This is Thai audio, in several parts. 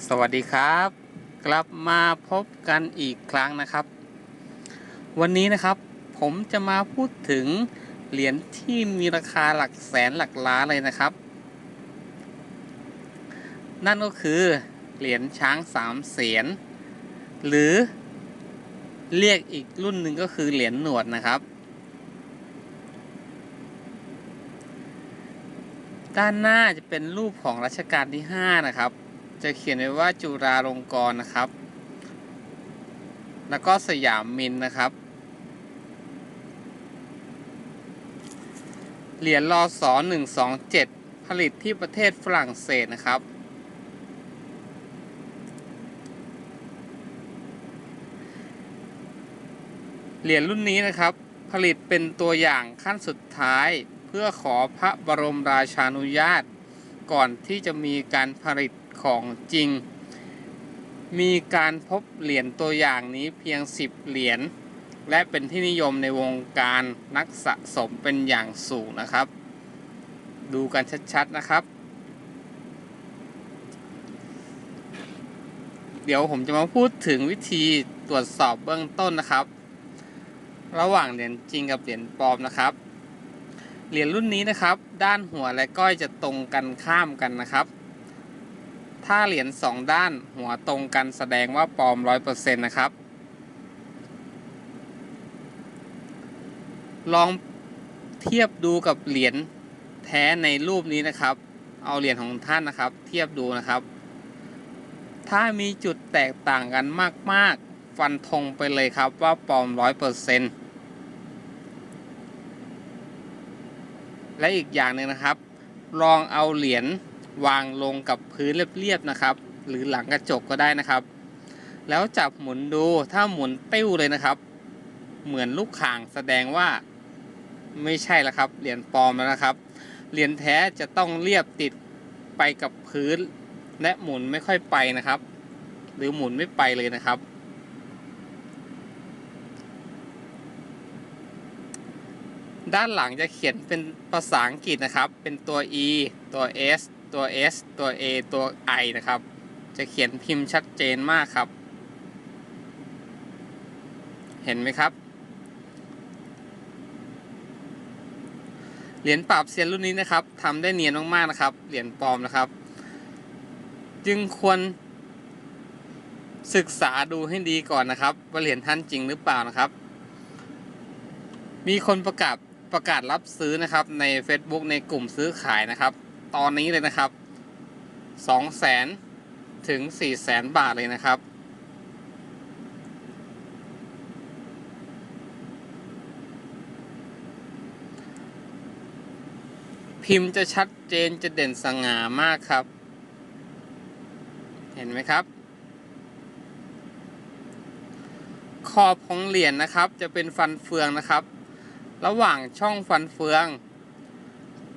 สวัสดีครับ กลับมาพบกันอีกครั้งนะครับ วันนี้นะครับผมจะมาพูดถึงเหรียญที่มีราคาหลักแสนหลักล้านเลยนะครับ นั่นก็คือเหรียญช้างสามเสียน หรือเรียกอีกรุ่นหนึ่งก็คือเหรียญหนวดนะครับ ด้านหน้าจะเป็นรูปของรัชกาลที่ 5 นะครับ จะเขียนไว้ว่าจุฬาลงกรณ์นะครับ แล้วก็สยามมินนะครับ เหรียญรอสอ127ผลิตที่ประเทศฝรั่งเศสนะครับ เหรียญรุ่นนี้นะครับ ผลิตเป็นตัวอย่างขั้นสุดท้ายเพื่อขอพระบรมราชานุญาต ก่อนที่จะมีการผลิตของจริง มีการพบเหรียญตัวอย่างนี้เพียง 10 เหรียญและเป็นที่นิยมในวงการนักสะสมเป็นอย่างสูงนะครับ ดูกันชัดๆนะครับ เดี๋ยวผมจะมาพูดถึงวิธีตรวจสอบเบื้องต้นนะครับ ระหว่างเหรียญจริงกับเหรียญปลอมนะครับ เหรียญรุ่นนี้นะครับ ด้านหัวและก้อยจะตรงกันข้ามกันนะครับ ถ้าเหรียญสองด้านหัวตรงกันแสดงว่าปลอมร้อยเปอร์เซ็นต์นะครับ ลองเทียบดูกับเหรียญแท้ในรูปนี้นะครับ เอาเหรียญของท่านนะครับ เทียบดูนะครับ ถ้ามีจุดแตกต่างกันมาก ๆ ฟันธงไปเลยครับว่าปลอมร้อยเปอร์เซ็นต์ และอีกอย่างหนึ่งนะครับ ลองเอาเหรียญวางลงกับพื้นเรียบๆนะครับ หรือหลังกระจกก็ได้นะครับ แล้วจับหมุนดูถ้าหมุนติ้วเลยนะครับ เหมือนลูกข่างแสดงว่าไม่ใช่แล้วครับเหรียญปลอมแล้วนะครับเหรียญแท้จะต้องเรียบติดไปกับพื้น และหมุนไม่ค่อยไปนะครับ หรือหมุนไม่ไปเลยนะครับ ด้านหลังจะเขียนเป็นภาษาอังกฤษนะครับ เป็นตัว e ตัว s ตัว s ตัว a ตัว i นะครับ จะเขียนพิมพ์ชัดเจนมากครับ เห็นไหมครับ เหรียญปราบเซียนรุ่นนี้นะครับทำได้เนียนมากๆนะครับ เหรียญปลอมนะครับ จึงควรศึกษาดูให้ดีก่อนนะครับ ว่าเหรียญท่านจริงหรือเปล่านะครับ มีคนประกาศ ประกาศรับซื้อนะครับใน Facebook ในกลุ่มซื้อขายนะครับ ตอนนี้เลยนะครับ 2 0 0แสนถึง 4 0 0แสนบาทเลยนะครับ พิมพ์จะชัดเจนจะเด่นสง่ามากครับ เห็นไหมครับ ขอบของเหรียญนะครับ จะเป็นฟันเฟืองนะครับ ระหว่างช่องฟันเฟือง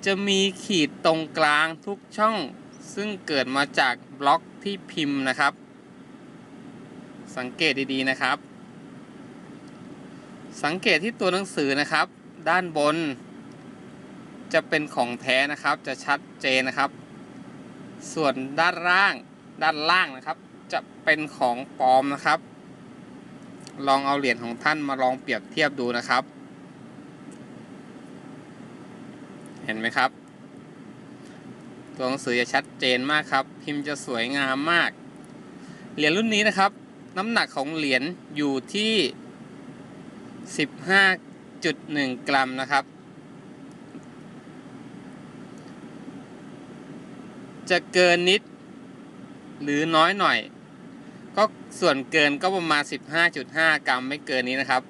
จะมีขีดตรงกลางทุกช่อง ซึ่งเกิดมาจากบล็อกที่พิมพ์นะครับ สังเกตดีๆนะครับ สังเกตที่ตัวหนังสือนะครับ ด้านบน จะเป็นของแท้นะครับ จะชัดเจนนะครับ ส่วนด้านล่างด้านล่างนะครับ จะเป็นของปลอมนะครับ ลองเอาเหรียญของท่านมาลองเปรียบเทียบดูนะครับ เห็นไหมครับ ตัวหนังสือจะชัดเจนมากครับ พิมพ์จะสวยงามมาก เหรียญรุ่นนี้นะครับ น้ำหนักของเหรียญอยู่ที่ 15.1 กรัมนะครับ จะเกินนิด หรือน้อยหน่อย ก็ส่วนเกินก็ประมาณ 15.5 กรัมไม่เกินนี้นะครับ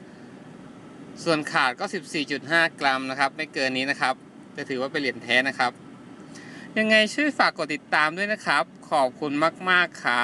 ส่วนขาดก็ 14.5 กรัมนะครับ ไม่เกินนี้นะครับ จะถือว่าเป็นเหรียญแท้นะครับ ยังไงช่วยฝากกดติดตามด้วยนะครับ ขอบคุณมาก ๆ ครับ